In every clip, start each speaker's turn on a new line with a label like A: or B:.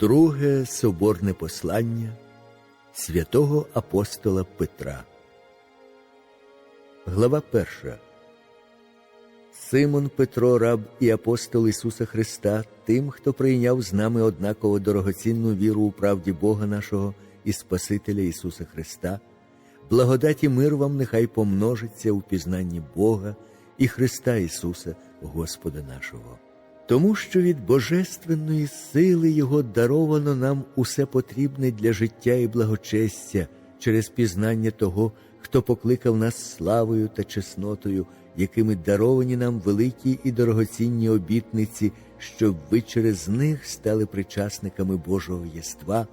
A: Друге соборне послання святого апостола Петра. Глава перша. Симон Петро, раб і апостол Ісуса Христа, тим, хто прийняв з нами однаково дорогоцінну віру у правді Бога нашого і Спасителя Ісуса Христа, благодаті мир вам нехай помножиться у пізнанні Бога і Христа Ісуса, Господа нашого. Тому що від божественної сили Його даровано нам усе потрібне для життя і благочестя через пізнання того, хто покликав нас славою та чеснотою, якими даровані нам великі і дорогоцінні обітниці, щоб ви через них стали причасниками Божого єства,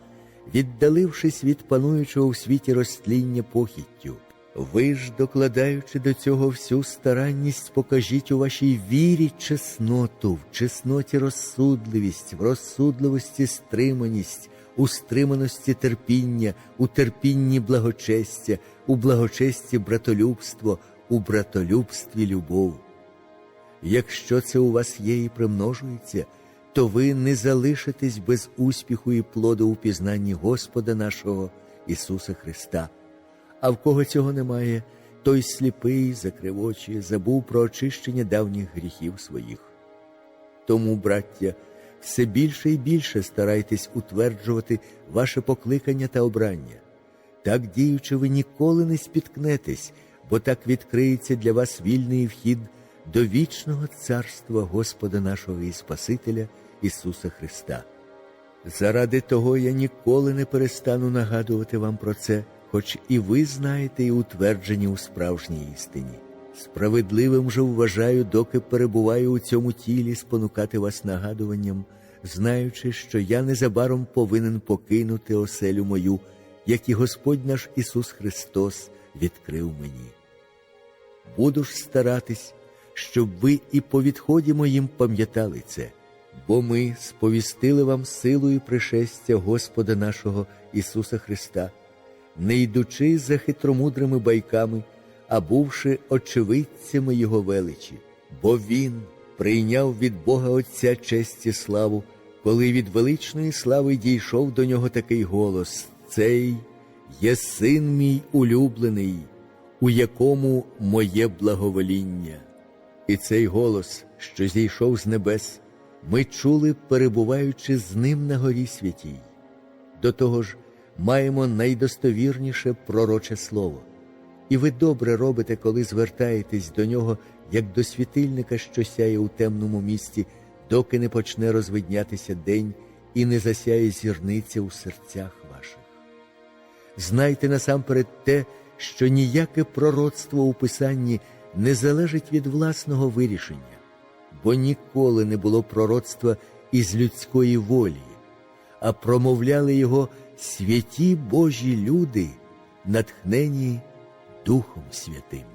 A: віддалившись від пануючого в світі розтління похіттю. Ви ж, докладаючи до цього всю старанність, покажіть у вашій вірі чесноту, в чесноті розсудливість, в розсудливості стриманість, у стриманості терпіння, у терпінні благочестя, у благочесті братолюбство, у братолюбстві любов. Якщо це у вас є і примножується, то ви не залишитесь без успіху і плоду у пізнанні Господа нашого Ісуса Христа. А в кого цього немає, той сліпий, закрив забув про очищення давніх гріхів своїх. Тому, браття, все більше і більше старайтесь утверджувати ваше покликання та обрання. Так діючи, ви ніколи не спіткнетесь, бо так відкриється для вас вільний вхід до вічного царства Господа нашого і Спасителя Ісуса Христа. Заради того я ніколи не перестану нагадувати вам про це, хоч і ви знаєте і утверджені у справжній істині. Справедливим же вважаю, доки перебуваю у цьому тілі, спонукати вас нагадуванням, знаючи, що я незабаром повинен покинути оселю мою, як і Господь наш Ісус Христос відкрив мені. Буду ж старатись, щоб ви і по відході моїм пам'ятали це, бо ми сповістили вам силу і пришестя Господа нашого Ісуса Христа, не йдучи за хитромудрими байками, а бувши очевидцями Його величі, бо Він прийняв від Бога Отця честь і славу, коли від величної слави дійшов до нього такий голос: Цей є син мій улюблений, у якому моє благовоління. І цей голос, що зійшов з небес, ми чули, перебуваючи з ним на горі святій. До того ж, маємо найдостовірніше пророче слово. І ви добре робите, коли звертаєтесь до нього, як до світильника, що сяє у темному місті, доки не почне розвиднятися день і не засяє зірниця у серцях ваших. Знайте насамперед те, що ніяке пророцтво у Писанні не залежить від власного вирішення, бо ніколи не було пророцтва із людської волі, а промовляли його святі Божі люди, натхнені Духом Святим.